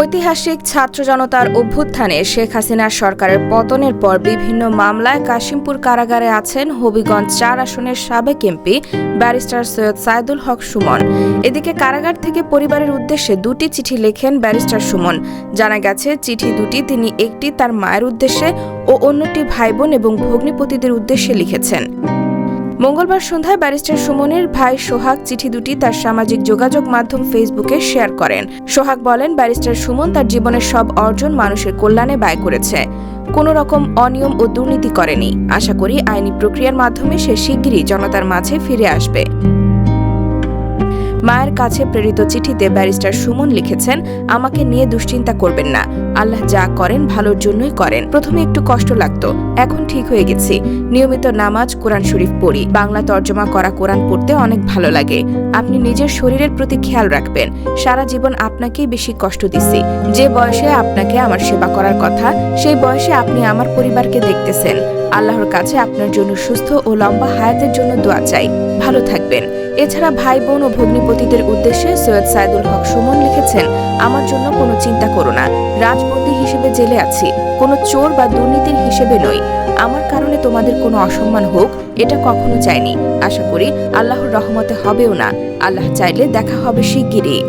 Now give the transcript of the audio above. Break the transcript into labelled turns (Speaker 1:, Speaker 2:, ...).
Speaker 1: ঐতিহাসিক ছাত্র জনতার অভ্যুত্থানে শেখ হাসিনার সরকারের পতনের পর বিভিন্ন মামলায় কাশিমপুর কারাগারে আছেন হবিগঞ্জ চার আসনের সাবেক এমপি ব্যারিস্টার সৈয়দ সাইদুল হক সুমন। এদিকে কারাগার থেকে পরিবারের উদ্দেশ্যে দুটি চিঠি লেখেন ব্যারিস্টার সুমন। জানা গেছে, চিঠি দুটি তিনি একটি তার মায়ের উদ্দেশ্যে ও অন্যটি ভাই বোন এবং ভগ্নিপতিদের উদ্দেশ্যে লিখেছেন। মঙ্গলবার সন্ধ্যায় ব্যারিস্টার সুমনের ভাই সোহাগ চিঠি দুটি তার সামাজিক যোগাযোগ মাধ্যম ফেসবুকে শেয়ার করেন। সোহাগ বলেন, ব্যারিস্টার সুমন তার জীবনের সব অর্জন মানুষের কল্যাণে ব্যয় করেছে। কোনো রকম অনিয়ম ও দুর্নীতি করেনি। আশা করি আইনি প্রক্রিয়ার মাধ্যমে সে শিগগিরই জনতার মাঝে ফিরে আসবে। মায়ের কাছে প্রেরিত চিঠিতে ব্যারিস্টার সুমন লিখেছেন, আমাকে নিয়ে দুশ্চিন্তা করবেন না। আল্লাহ যা করেন ভালোর জন্যই করেন। প্রথমে একটু কষ্ট লাগতো, এখন ঠিক হয়ে গেছি। নিয়মিত নামাজ কোরআন শরীফ পড়ি। বাংলা তর্জমা করা কোরআন পড়তে অনেক ভালো লাগে। আপনি নিজের শরীরের প্রতি খেয়াল রাখবেন। সারা জীবন আপনাকেই বেশি কষ্ট দিছি। যে বয়সে আপনাকে আমার সেবা করার কথা, সেই বয়সে আপনি আমার পরিবারকে দেখতেছেন। আল্লাহর কাছে আপনার জন্য সুস্থ ও লম্বা হায়াতের জন্য দোয়া চাই। ভালো থাকবেন। এছাড়া ভাই, বোন ও ভগ্নিপতিদের উদ্দেশ্যে সৈয়দ সাইদুল হক সুমন লিখেছেন, আমার জন্য কোনো চিন্তা করো না। রাজবন্দী হিসেবে জেলে আছি। কোনো চোর বা দুর্নীতির হিসেবে নই। আমার কারণে তোমাদের কোনো অসম্মান হোক, এটা কখনো চাইনি। আশা করি আল্লাহর রহমতে হবেও না। আল্লাহ চাইলে দেখা হবে শিগগিরই।